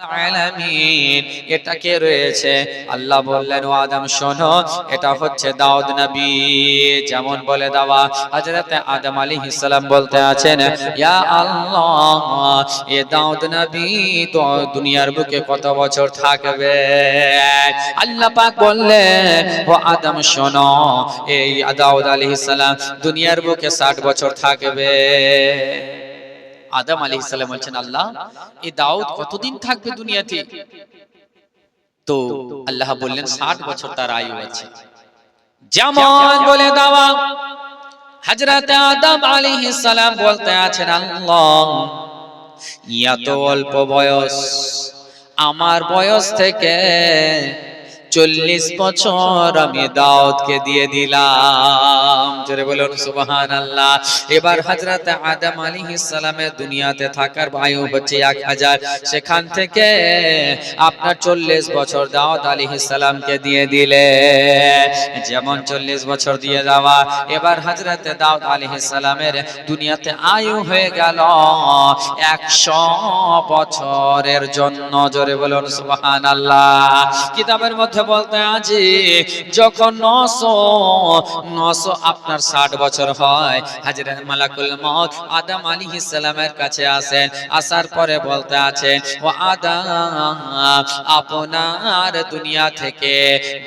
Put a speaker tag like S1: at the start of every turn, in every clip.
S1: আলামিন। এটা কে রয়েছে? আল্লাহ বললেন, ও আদম, শোনো, এটা হচ্ছে দাউদ নবী। যেমন বলে দাওয়া, হযরতে আদম আলাইহিস সালাম বলতে আছেন আল্লাহ, এ দাউদ নবী, তো দুনিয়ার বুকে কত বছর থাকবে? আল্লাহ পাক বললেন, ও আদম, শোনো, এই দাউদ আলাইহিস সালাম দুনিয়ার বুকে 60 বছর থাকবে। আদম আলী ইসলাম বলছেন, আল্লাহ, এই দাউদ কতদিন থাকবে দুনিয়াতে? তো আল্লাহ বললেন, ষাট বছর তার আয়ু আছে। যেমন বলে দেওয়া। হজরত আদম আলী সালাম বলতে আছেন, আল্লাহ এত অল্প বয়স। আমার বয়স থেকে চল্লিশ বছর আমি দাউদকে দিয়ে দিলাম। জোরে বলুন সুবহান আল্লাহ এবার হজরত আদম আলী ইসলামের দুনিয়াতে থাকার আয়ু হচ্ছে এক হাজার। সেখান থেকে আপনার চল্লিশ বছর দাউদ আলী ইসলামকে দিয়ে দিলে। যেমন চল্লিশ বছর দিয়ে দেওয়া, এবার হজরত দাউদ আলী ইসলামের দুনিয়াতে আয়ু হয়ে গেল একশো বছরের জন্য। জোরে বলুন সুবহান আল্লাহ কিতাবের মধ্যে বলতে আছে যখন নশো নশো আপনার ষাট বছর হয় হাজরত মালাকুল মত আদম আলী ইসলামের কাছে আসেন, আসার পরে বলতে আছে ও আদম, আপনার দুনিয়া থেকে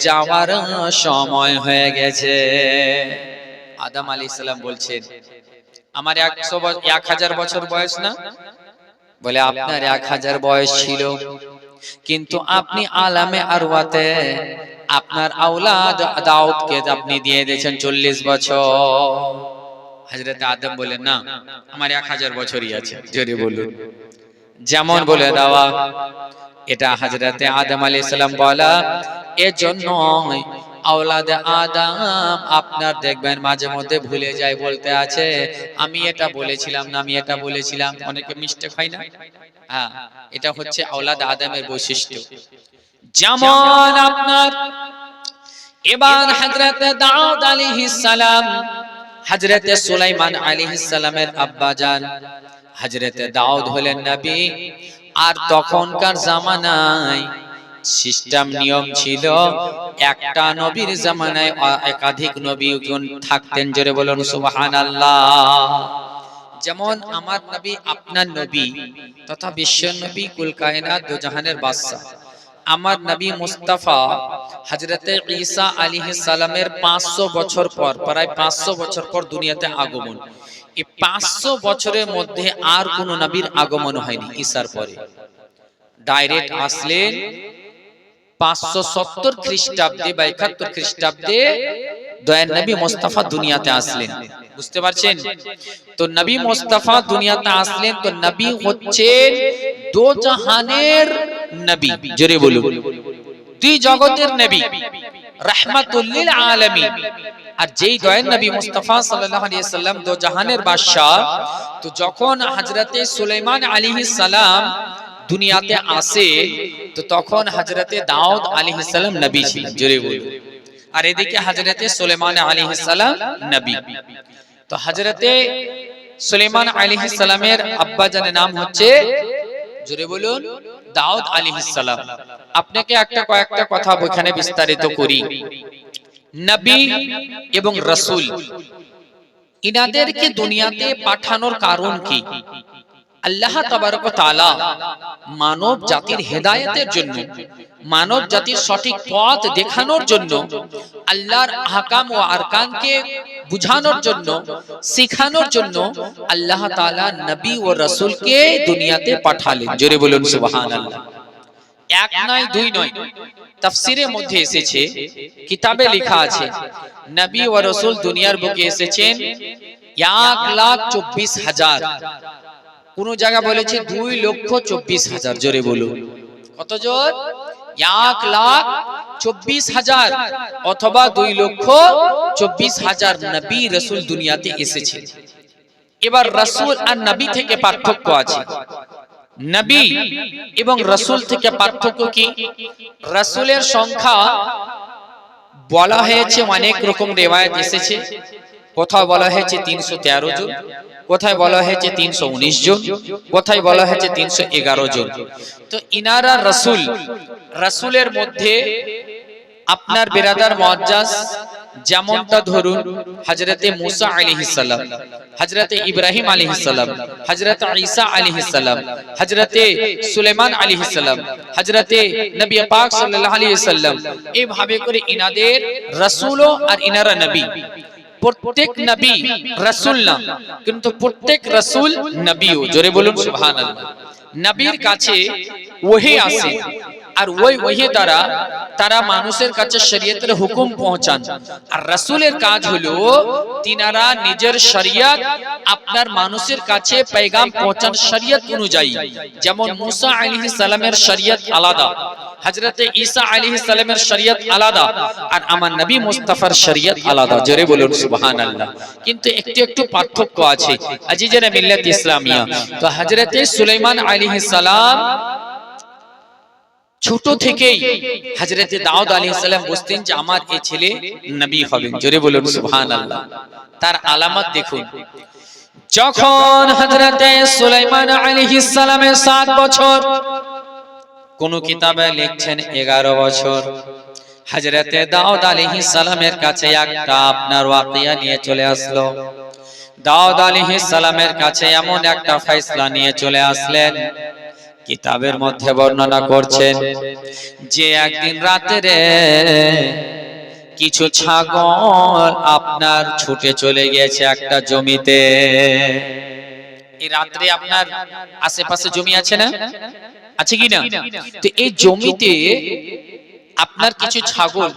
S1: যাওয়ার সময় হয়ে গেছে। আদাম আলী ইসলাম বলছেন আমার একশো এক হাজার বছর বয়স না? বলে, আপনার এক হাজার বয়স ছিল। কিন্তু আপনি আলামে আরওয়াতে আপনার আওলাদ দাউদকে আপনি দিয়ে দিয়েছেন চল্লিশ বছর। হজরত আদম বলেন না আমার এক হাজার বছরই আছে। জোরে বলুন। যেমন বলে দেওয়া এটা হজরতে আদম আলী সালাম বলা এজন্য আওলাদে আদম আপনার দেখবেন মাঝে মধ্যে ভুলে যায় বলতে আছে আমি এটা বলেছিলাম না আমি এটা বলেছিলাম। অনেকে মিস্টেক হয় না? হ্যাঁ। এটা হচ্ছে আওলাদ আদমের বৈশিষ্ট্য। যেমন আপনার এবার হযরতে দাউদ আলাইহিস সালাম হযরতে সুলাইমান আলাইহিস সালামের আব্বা জান হযরতে দাউদ হলেন নবী। আর তখনকার জামানায় সিস্টেম নিয়ম ছিল একটা নবীর জামানায় একাধিক নবী থাকতেন জোরে বলুন সুবহানাল্লাহ। যেমন আমার নবী আপনার নবী, তথা বিশ্ব নবী কুল কায়নাত দু বাদশাহ। আমার নবী মুস্তাফা হজরতে ঈসা আলাইহিস সালামের 500 বছর পর, প্রায় 500 বছর পর দুনিয়াতে আগমন। এই 500 বছরের মধ্যে আর কোন নবীর আগমন হয়নি ঈসার পরে। ডাইরেক্ট আসলেন পাঁচশো সত্তর খ্রিস্টাব্দে খ্রিস্টাব্দে দুনিয়াতে আসলেন। বুঝতে পারছেন? তো নবী দুনিয়াতে আসলেন নবী দুই জগতের নবী। আলামিন। আর যেই নবী সাল্লাম তো যখন হযরতে সুলাইমান আলাইহিস সালাম দুনিয়াতে আসে তো তখন হযরতে দাউদ আলী সালাম নবী ছিলেন জোরে বলুন। আর এদিকে হযরতে সুলাইমান আলাইহিস সালাম নবী। তো হযরতে সুলাইমান আলাইহিস সালামের আব্বা জানের নাম হচ্ছে জোরে বলুন দাউদ আলী সালাম। আপনাকে একটা কয়েকটা কথা ওখানে বিস্তারিত করি। নবী এবং রসুল। ইনাদেরকে দুনিয়াতে পাঠানোর কারণ কি? আল্লাহ তাবারক তাআলা মানব জাতির হেদায়েতের জন্য মানব জাতির সঠিক পথ দেখানোর জন্য আল্লাহর আহকাম ও আরকানকে বুঝানোর জন্য শেখানোর জন্য আল্লাহ তাআলা নবী ও রাসূলকে দুনিয়াতে পাঠালেন। জোরে বলুন সুবহানাল্লাহ। এক নয় দুই নয়। তাফসিরের মধ্যে এসেছে কিতাবে লেখা আছে নবী ও রাসূল দুনিয়ার বুকে এসেছেন এক লাখ চব্বিশ হাজার। কোন জায়গা বলেছে দুই লক্ষ চব্বিশ হাজার, জোরে বলুন। কত জোর? এক লাখ চব্বিশ হাজার অথবা দুই লক্ষ চব্বিশ হাজার নবী রসুল দুনিয়াতে এসেছে। এবার রসুল আর নবী থেকে পার্থক্য আছে। নবী এবং রসুল থেকে পার্থক্য কি? রসুলের সংখ্যা বলা হয়েছে, অনেক রকম রেওয়ায়ত এসেছে। কোথাও বলা হয়েছে তিনশো তেরো জন? কোথায় বলা হয়েছে তিনশো উনিশ জন? কোথায় বলা হয়েছে তিনশো এগারো জন? তো ইনারা রসুল, রসুলের মধ্যে আপনার বেরাদার মজ্জাজ যেমনটা ধরুন হজরতে মুসা আলী আলিহিসাল্লাম হজরতে ইব্রাহিম আলিহিসাল্লাম হজরত ঈসা আলিহিসাল্লাম হজরতে সুলেমান আলী আলিহিসাল্লাম হজরতে নবী পাক সাল্লাল্লাহু আলাইহি সাল্লাম এইভাবে করে ইনাদের রাসূলও আর ইনারা নবী। প্রত্যেক নবী রাসূল না কিন্তু প্রত্যেক রাসূল নবীও। জোরে বলুন সুবহানাল্লাহ। নবীর কাছে ওহি আসে। আর ওই ওহি দ্বারা তারা মানুষের কাছে শরীয়তের হুকুম পৌঁছান। আর রাসূলের কাজ হলো তিনারা নিজের শরীয়ত আপনার মানুষের কাছে পেগাম পৌঁছান শরীয়ত অনুযায়ী। যেমন মুসা আলাইহিস সালামের শরীয়ত আলাদা। হযরতে ঈসা আলাইহিস সালামের শরীয়ত আলাদা আর আমার নবী মুস্তাফার শরীয়ত আলাদা। জোরে বলুন, সুবহানাল্লাহ। কিন্তু একটু একটু পার্থক্য আছে। আজিজের মিল্লাত ইসলামিয়া। তো হযরতে সুলাইমান আলাইহিস সালাম ছোট থেকেই হজরতে দাউদ আলাইহিস সালাম বুঝতেন যে আমার এই ছেলে নবী হবেন। জোরে বলুন, সুবহানাল্লাহ। তার আলামত দেখুন। যখন হজরতে সুলাইমান আলাইহিস সালামের 7 বছর কোন কিতাবে লিখছেন 11 বছর। হজরতে দাউদ আলিহি সালামের কাছে একটা আপনার ওয়াকিয়া নিয়ে চলে আসলো। দাউদ আলিহি সালামের কাছে এমন একটা ফয়সালা নিয়ে চলে আসলেন। কিতাবের মধ্যে বর্ণনা করছেন যে একদিন রাতে কিছু ছাগল আপনার ছুটে চলে গিয়েছে একটা জমিতে। এই রাত্রে আপনার আশেপাশে জমি আছে না? আছে কি না? তো এই জমিতে আপনার কিছু ছাগল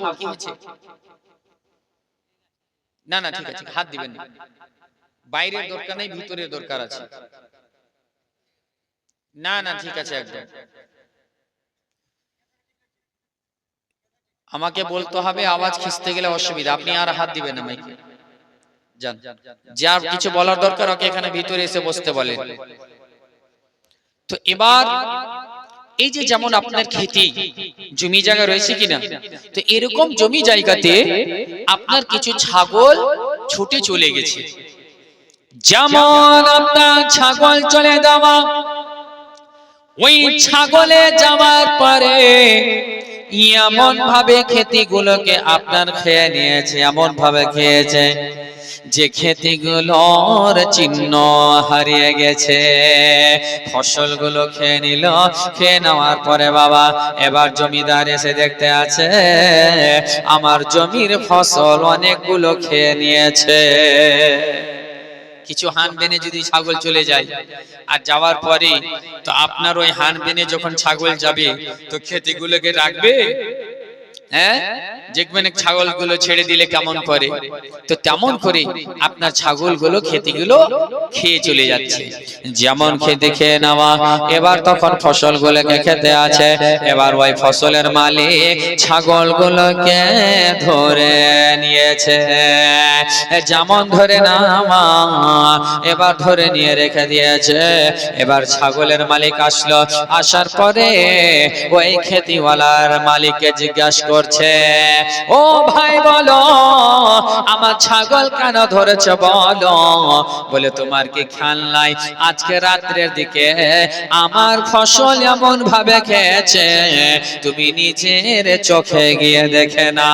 S1: না না ঠিক আছে হাত দিবেন বাইরের দরকার নেই ভিতরের দরকার আছে। না না ঠিক আছে একদম। আমাকে বলতে হবে আওয়াজ খিস্তে গেলে অসুবিধা। আপনি আর হাত দিবেন না মাইকে। যান। যার কিছু বলার দরকার ওকে এখানে ভিতরে এসে বসতে বলেন তো এবার এই যে যেমন আপনার খেতি জমি জায়গা রয়েছে কিনা, তো এরকম জমি জায়গাতে আপনার কিছু ছাগল ছুটে চলে গেছে। যেমন আপনার ছাগল চলে যাওয়া, ওই ছাগলে যাওয়ার পরে এমন ভাবে ক্ষতিগুলোকে আপনার খেয়ে নিয়েছে এমন ভাবে খেয়েছে। যে ক্ষতিগুলোর চিহ্ন হারিয়ে গেছে, ফসলগুলো খেয়ে নিল, খেয়ে নেওয়ার পরে বাবা এবার জমিদার এসে দেখতে আছে, আমার জমির ফসল অনেকগুলো খেয়ে নিয়েছে। কিছু হান বেনে যদি ছাগল চলে যায় আর যাওয়ার পরে তো আপনার ওই হান বেনে যখন ছাগল যাবে তো ক্ষতিগুলোকে রাখবে? হ্যাঁ? দেখবেন ছাগলগুলো ছেড়ে দিলে কেমন করে? তো তেমন করে আপনার ছাগলগুলো ক্ষতিগুলো খেয়ে চলে যাচ্ছে। যেমন খেতে খেয়ে নেওয়া, এবার তখন ফসলগুলোকে খেতে আছে। এবার ওই ফসলের মালিক ছাগলগুলোকে ধরে নিয়েছে। যেমন ধরে নামা এবার ধরে নিয়ে রেখে দিয়েছে। এবার ছাগলের মালিক আসলো। আসার পরে ওই খেতিওয়ালার মালিককে জিজ্ঞাসা করছে ও ভাই বলো, আমার ছাগল কেন ধরেছে বলো? বলে, তোমার কি খেয়াল নাই? আজকে রাত্রের দিকে আমার ফসল এমন ভাবে খেয়েছে, তুমি নিজের চোখে গিয়ে দেখে না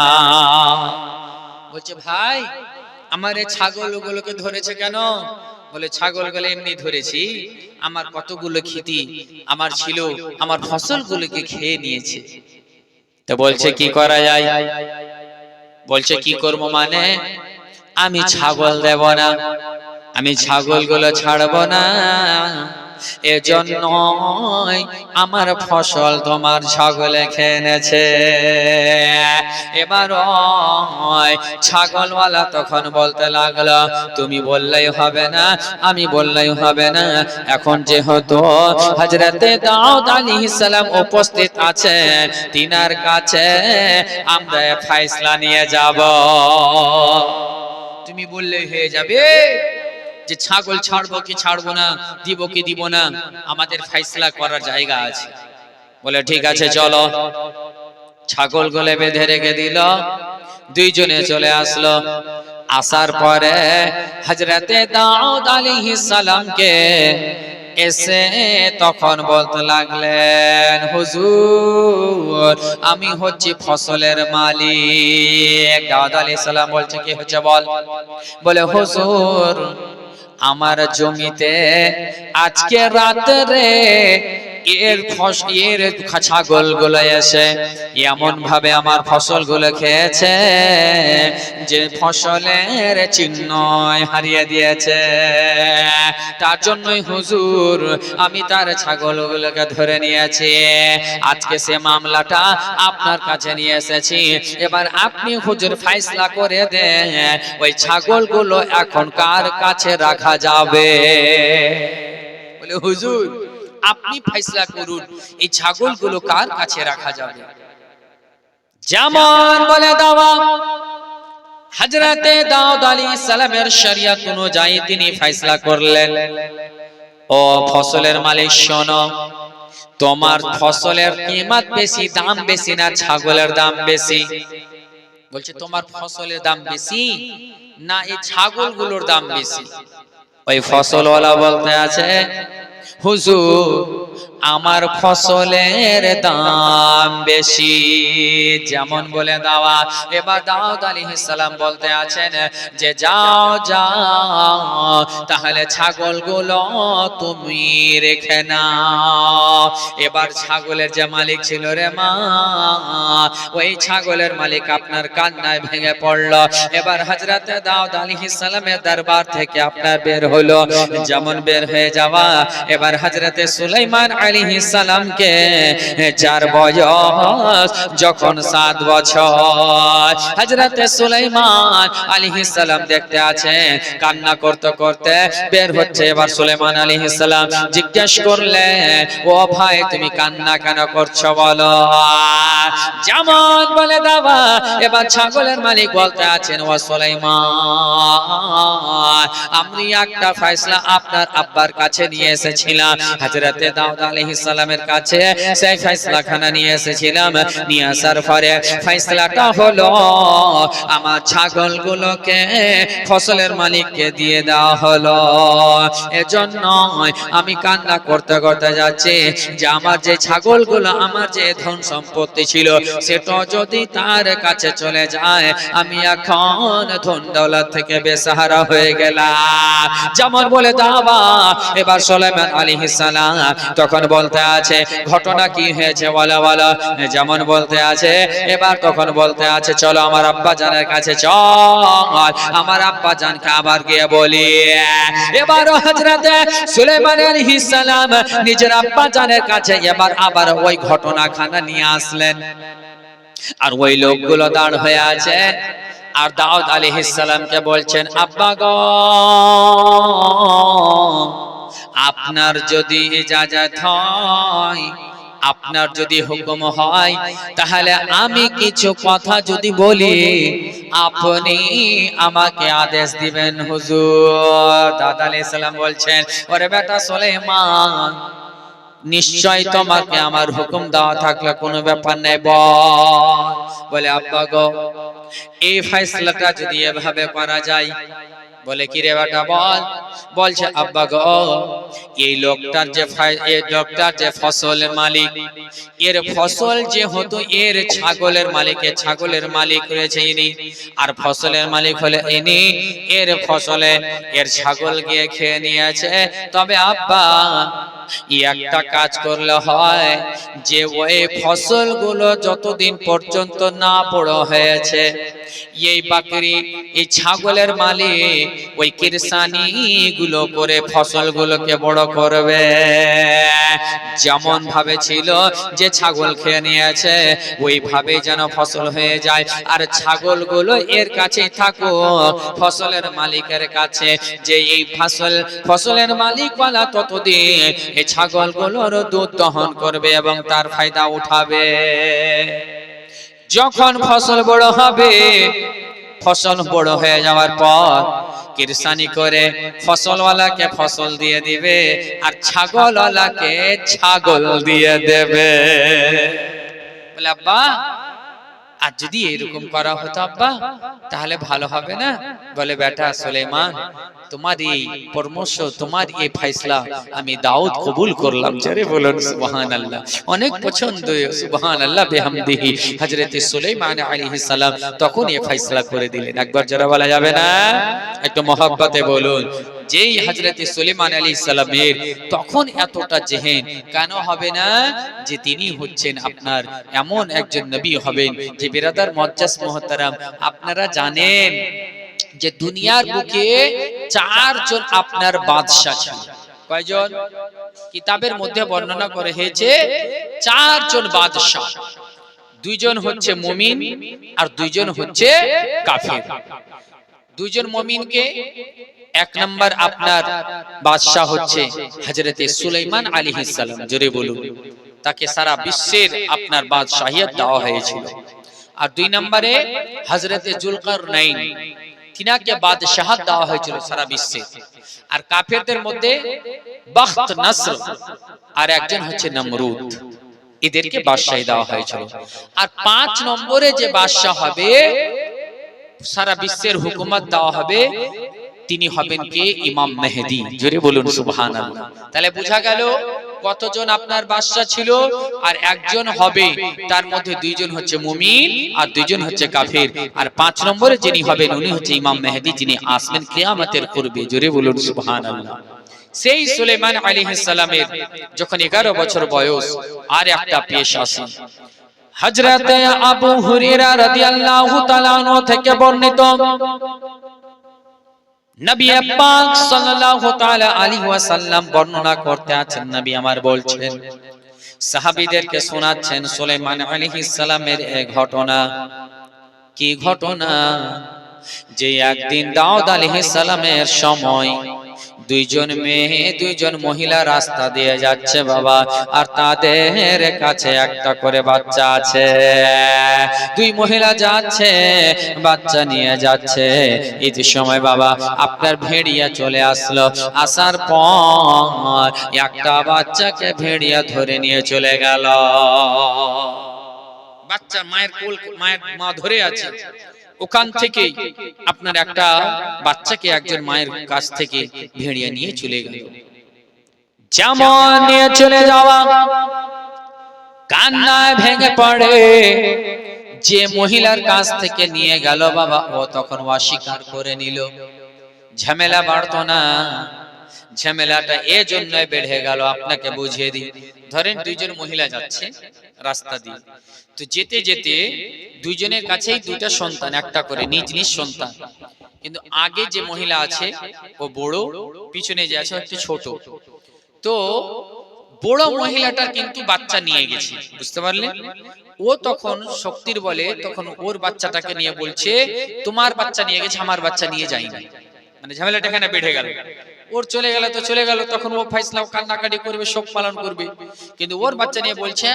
S1: বলছে, ভাই, আমার এই ছাগল গুলোকে ধরেছে কেন? বলে ছাগলগুলো এমনি ধরেছি, আমার কতগুলো ক্ষতি, আমার ছিল, আমার ফসলগুলোকে খেয়ে নিয়েছে। তো বলছে কি করা যায়? বলছে কি করব মানে? আমি ছাগল দেব না। আমি ছাগলগুলো ছাড়বো না। এজন্য আমার ফসল তোমার ছাগলে খেয়ে নেছে এবার ছাগলওয়ালা তখন বলতে লাগল, তুমি বললেই হবে না, আমি বললেই হবে না। এখন যেহেতু হজরতে দাউদ আলাইহিস সালাম উপস্থিত আছেন তিনার কাছে আমরা ফাইসলা নিয়ে যাব। তুমি বললেই হয়ে যাবে। যে ছাগল ছাড়বো কি ছাড়বো না দিব কি দিব না আমাদের ফাইসলা করার জায়গা আছে। বলে ঠিক আছে চলো। ছাগল গলে বেঁধে রেখে দিল। দুইজনে চলে আসলো। আসার পরে হজরতে দাউদ আলাইহিস সালামকে এসে তখন বলতে লাগলেন হুজুর আমি হচ্ছি ফসলের মালিক। দাউদ আলাইহিস সালাম বলছে কি হচ্ছে বল? বলে হুজুর আমার জমিতে আজকে রাতে এর ফস এর ছাগলগুলো এসে এমন ভাবে আমার ফসলগুলো খেয়েছে, যে ফসলের চিহ্ন হারিয়ে দিয়েছে। তার জন্যই হুজুর, আমি তার ছাগল গুলোকে ধরে নিয়েছি। আজকে সে মামলাটা আপনার কাছে নিয়ে এসেছি। এবার আপনি হুজুর ফাইসলা করে দেন, ওই ছাগলগুলো এখন কার কাছে রাখা যাবে? বলে, হুজুর আপনি ফাইসলা করুন, এই ছাগলগুলো কার কাছে রাখা যাবে? যেমন বলে দাওয়া হজরতে দাউদ আলী সালামের শরিয়াত অনুযায়ী তিনি ফাইসলা করলেন। ও ফসলের মালিক, শোনো, তোমার ফসলের কিমাত বেশি, দাম বেশি না, ছাগলের দাম বেশি? বলছে, তোমার ফসলের দাম বেশি না, এই ছাগলগুলোর দাম বেশি? ওই ফসলওয়ালা বলতে আছে হুজুর, আমার ফসলের দাম বেশি। যেমন বলে দাওয়া, এবার দাউদ আলাইহিস সালাম বলতে আছেন যে, যাও যাও, তাহলে ছাগলগুলো তুমি রেখে নাও। এবার ছাগলের যে মালিক ছিল রে মা, ওই ছাগলের মালিক আপনার কান্নায় ভেঙে পড়ল। এবার হজরতে দাউদ আলাইহিস সালামের দরবার থেকে আপনার বের হলো। যেমন বের হয়ে যাওয়া এবার হজরতে সুলাইমান আলাইহিস সালামকে চার বয়স যখন সাত বছর হজরতে সুলাইমান আলাইহিস সালাম দেখতে আছেন কান্না করতে করতে বের হচ্ছে এবার সুলাইমান আলাইহিস সালাম, জিজ্ঞেস করলেন ও ভাই, তুমি কান্না কেন করছ বলো? যেমন বলে দাবা এবার ছাগলের মালিক বলতে আছেন, ও সুলাইমান, আমি একটা ফয়সলা আপনার আব্বার কাছে নিয়ে এসেছিলাম হযরতে দাউদ আলাইহিস সালামের কাছে সেই ফয়সলা খানা নিয়ে এসেছিলাম। নিয়ে আসার পরে ফয়সলাটা হলো, আমার ছাগলগুলোকে ফসলের মালিককে দিয়ে দেওয়া হলো। এজন্য আমি কান্না করতে করতে যাচ্ছি যে আমার যে ছাগলগুলো, আমার যে ধন সম্পত্তি ছিল, সেটা যদি তার কাছে চলে যায়, আমি এখন ধন দৌলত থেকে বেসাহারা হয়ে গেলাম। যেমন বলে দাবা এবার সোলেমান সালাম তখন বলতে আছে, ঘটনা কি হয়েছে? বলো বলো। যেমন বলতে আছে, এবার তখন বলতে আছে, চলো আমার আব্বা জানের কাছে চল, আমার আব্বা জানকে আবার গিয়ে বলি। এবার হযরতে সুলাইমান আলাইহিস সালাম নিজের আব্বা জানের কাছে এবার আবার ওই ঘটনাখানা নিয়ে আসলেন। আর ওই লোকগুলো দাঁড় হয়ে আছে। আর দাউদ আলাইহিস বলছেন, আব্বা গো আপনার যদি ইজাজত হয়, আপনার যদি হুকুম হয়, তাহলে আমি কিছু কথা যদি বলি, আপনি আমাকে আদেশ দিবেন হুজুর। দাদা আলাইহিস সালাম বলছেন, ওরে বেটা সুলাইমান নিশ্চয় তোমাকে আমার হুকুম দেওয়া থাকলে কোনো ব্যাপার নেই, বল। বলে, আব্বা গো, এই ফয়সলাটা যদি এভাবে করা যায় বলে কি রে বাটা, বল। বলছে, আব্বা গো, এই লোকটার যে লোকটার যে ফসলের মালিক, এর ফসল যে হতো এর ছাগলের মালিক ছাগলের মালিক রয়েছে ইনি। আর ফসলের মালিক হলে ইনি। এর ফসলে এর ছাগল গিয়ে খেয়ে নিয়েছে। তবে আব্বা একটা কাজ করলে হয় যে ওই ফসলগুলো যতদিন পর্যন্ত না বড় হয়েছে, এই বাকরি, এই ছাগলের মালিক ওই কিরসানি গুলো করে ফসলগুলোকে বড় করবে। যেমন ভাবে ছিল যে ছাগল খেয়ে নিয়েছে ওইভাবে যেন ফসল হয়ে যায়। আর ছাগলগুলো এর কাছে থাকো ফসলের মালিকের কাছে। যে এই ফসল, ফসলের মালিকওয়ালা ততদিন এই ছাগলগুলোর দুধ দহন করবে এবং তার ফায়দা উঠাবে। যখন ফসল বড় হবে, ফসল বড় হয়ে যাওয়ার পর কিরসানি করে ফসলওয়ালাকে ফসল দিয়ে দিবে আর ছাগলওয়ালাকে ছাগল দিয়ে দেবে। বলে, আব্বা আর যদি এরকম করা হতো আব্বা তাহলে ভালো হবে না? বলে বেটা সুলেমান তোমার এই পরামর্শ তোমার এই ফয়সলা আমি দাউদ কবুল করলাম। জোরে বলুন সুবহানাল্লাহ। অনেক পছন্দ সুবহানাল্লাহ বিহামদিহি হযরত সুলাইমান আলাইহিস সালাম তখন এই ফয়সলা করে দিলেন। একবার যারা বলা যাবে না? একটু মহব্বতে বলুন। যেই হযরত সুলাইমান আলাইহিস সালামের তখন এতটা জেহেন কেন হবে না যে তিনি হচ্ছেন আপনার এমন একজন নবী হবেন যে বিরাদার মজ্জাস মোহতারাম আপনারা জানেন যে দুনিয়ার বুকে চারজন আপনার বাদশা ছিল। কয়জন? কিতাবের মধ্যে বর্ণনা করে হয়েছে চারজন বাদশা দুইজন হচ্ছে মুমিন আর দুইজন হচ্ছে কাফির। দুইজন মুমিনকে এক নাম্বার আপনার বাদশাহ হচ্ছে হযরতে সুলাইমান আলী সালাম। জোরে বলুন। তাকে সারা বিশ্বের আপনার বাদশাহিয়ত দেওয়া হয়েছিল। আর দুই নম্বরে হযরতে জুলকারনাইন, তিনাকে বাদশাহাত দেওয়া হয়েছিল সারা বিশ্বে। আর কাফেরদের মধ্যে বখত নসর আর একজন হচ্ছে নমরুদ। এদেরকে বাদশাহী দেওয়া হয়েছিল। আর পাঁচ নম্বরে যে বাদশাহ হবে, সারা বিশ্বের হুকুমত দেওয়া হবে তিনি হবেন কে? ইমাম মেহেদি। জোরে বলুন সুবহানাল্লাহ। তাহলে বোঝা গেল কতজন আপনার বাদশা ছিল আর একজন হবে তার মধ্যে দুইজন হচ্ছে মুমিন আর দুইজন হচ্ছে কাফির। আর পাঁচ নম্বরে যিনি হবেন উনি হচ্ছে ইমাম মেহেদি যিনি আসবেন কিয়ামতের পূর্বে। জোরে বলুন সুবহানাল্লাহ। সেই সুলেমান আলাইহিস সালামের যখন 11 বছর বয়স আর একটা পেশ আসে হযরত আবু হুরায়রা রাদিয়াল্লাহু তাআলা থেকে বর্ণিত নবী পাক সাল্লাল্লাহু তাআলা আলাইহি ওয়াসাল্লাম বর্ণনা করতে আছেন নবী আমার বলছেন। সাহাবীদেরকে শোনাচ্ছেন সুলাইমান আলাইহিস সালামের এক ঘটনা। কি ঘটনা? যে একদিন দাউদ আলাইহিস সালামের সময় দুইজন মেয়ে, দুইজন মহিলা রাস্তা দিয়ে যাচ্ছে বাবা। আর তাদের কাছে একটা করে বাচ্চা আছে। দুই মহিলা যাচ্ছে, বাচ্চা নিয়ে যাচ্ছে। যে সময় বাবা, আপনার ভেড়িয়া চলে আসলো। আসার পর একটা বাচ্চাকে ভেড়িয়া ধরে নিয়ে চলে গেল। বাচ্চা মায়ের কোল, মায়ের মা ধরে আছে। ওখান থেকে আপনার একটা বাচ্চাকে একজন মায়ের কাছ থেকে ভেড়িয়ে নিয়ে চলে গেল। যেমন নিয়ে চলে যাওয়া, কান্নায় ভেঙে পড়ে। যে মহিলার কাছ থেকে নিয়ে গেল বাবা, ও তখন অস্বীকার করে নিল। ঝামেলা বাড়তো না। ঝামেলাটা এ জন্য বেড়ে গেল, আপনাকে বুঝিয়ে দিই। ধরেন দুইজন মহিলা যাচ্ছে রাস্তা দিয়ে। তো যেতে যেতে দুইজনের কাছেই দুইটা সন্তান, একটা করে নিজ নিজ সন্তান। কিন্তু আগে যে মহিলা আছে, ও বড়, পিছনে যে আছে একটু ছোট। তো বড় মহিলাটার কিন্তু বাচ্চা নিয়ে গেছে, বুঝতে পারলেন ও তখন শক্তির বলে তখন ওর বাচ্চাটাকে নিয়ে বলছে, তোমার বাচ্চা নিয়ে গেছে, আমার বাচ্চা নিয়ে যায়নি মানে ঝামেলাটা এখানে বেড়ে গেল। ওর চলে গেলে তো চলে গেল, তখন ও ফাইসলা কান্নাকাটি করবে, শোক পালন করবে। কিন্তু ওর বাচ্চা নিয়ে বলছে,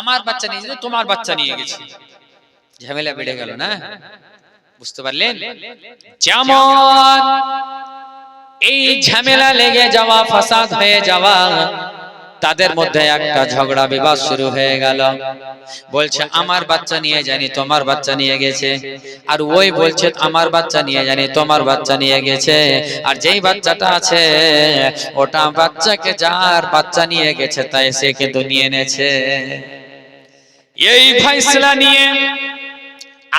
S1: আমার বাচ্চা নিয়ে যেতে তোমার বাচ্চা নিয়ে গেছে। ঝামেলা বেড়ে গেল না? বুঝতে পারলেন? যেমন এই ঝামেলা লেগে যাওয়া, ফাসাদ হয়ে যাওয়া তাদের মধ্যে একটা ঝগড়া বিবাদ শুরু হয়ে গেল। বলছে আমার বাচ্চা নিয়ে জানি তোমার বাচ্চা নিয়ে গেছে। আর ওই বলছে আমার বাচ্চা নিয়ে জানি তোমার বাচ্চা নিয়ে গেছে। আর যেই বাচ্চাটা আছে ওটা বাচ্চাকে যার বাচ্চা নিয়ে গেছে তাই সে কিন্তু নিয়ে নেছে। এই ফয়সলা নিয়ে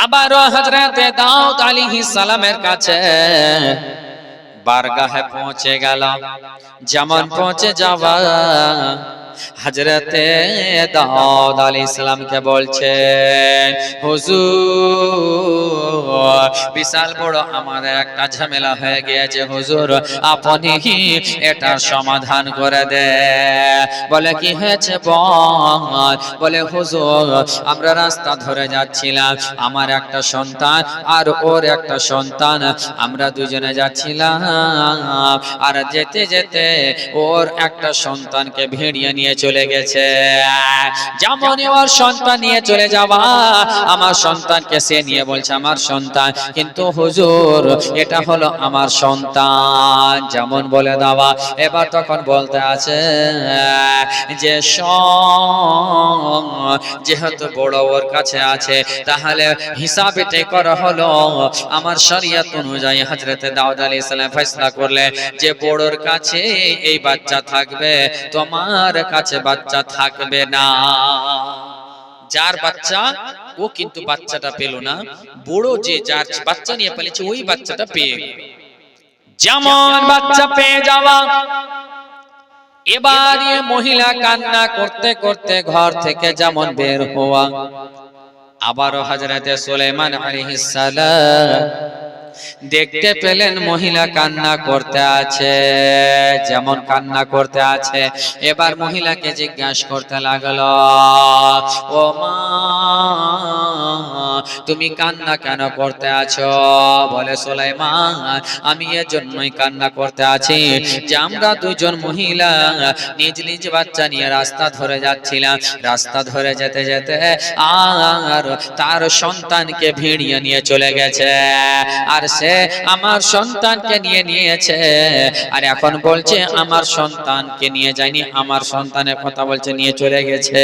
S1: আবারও হজরতে দাউদ আলাইহিস সালামের কাছে বারগাহে পৌঁছে গেল যেমন পৌঁছে যাওয়া হজরতে দাউদ আলাইহিস সালামকে বলছে হুজুর, বিশাল বড় আমাদের একটা ঝামেলা হয়ে গিয়েছে, হুজুর, আপনি এটার সমাধান করে দে বলে, কি হয়েছে বল? বলে, হুজুর, আমরা রাস্তা ধরে যাচ্ছিলাম, আমার একটা সন্তান আর ওর একটা সন্তান, আমরা দুজনে যাচ্ছিলাম, আর যেতে যেতে ওর একটা সন্তানকে ভেড়িয়ে নিয়ে নিয়ে চলে গেছে। যেমনই ওর সন্তান নিয়ে চলে যাওয়া, আমার সন্তানকে সে নিয়ে বলছে, আমার সন্তান। কিন্তু হুজুর, এটা হলো আমার সন্তান। যেমন বলে দেওয়া, এবার তখন বলতে আছে যে যেহেতু বড় ওর কাছে আছে, তাহলে হিসাব এটাই করা হলো, আমার শরিয়ত অনুযায়ী হযরতে দাউদ আলাইহিস সালাম ফেসলা করলে, যে বড়র কাছে এই বাচ্চা থাকবে, তোমার কাছে বাচ্চা থাকবে না। যার বাচ্চা, ও কিন্তু বাচ্চাটা পেল না। বড় যে যার বাচ্চা নিয়ে পালিয়েছে, ওই বাচ্চাটা পেয়ে। যেমন বাচ্চা পেয়ে যাওয়া, এবার মহিলা কান্না করতে করতে ঘর থেকে যেমন বের হওয়া। আবারও হজরতে সুলাইমান আলাইহিস সালাম দেখতে পেলেন মহিলা কান্না করতে আছে, যেমন কান্না করতে আছে। এবার মহিলাকে জিজ্ঞাসা করতে লাগল, ও মা, তুমি কান্না কেন করতে আছো? বলে, সুলাইমান, আমি এর জন্যই কান্না করতে আছি যে আমরা দুজন মহিলা নিজ নিজ বাচ্চা নিয়ে রাস্তা ধরে যাচ্ছিলাম। রাস্তা ধরে যেতে যেতে আর তার সন্তানকে ভিড়িয়ে নিয়ে চলে গেছে। আর সে আমার সন্তানকে নিয়ে নিয়েছে। আর এখন বলছে, আমার সন্তানকে নিয়ে যায়নি, আমার সন্তানের কথা বলছে, নিয়ে চলে গেছে।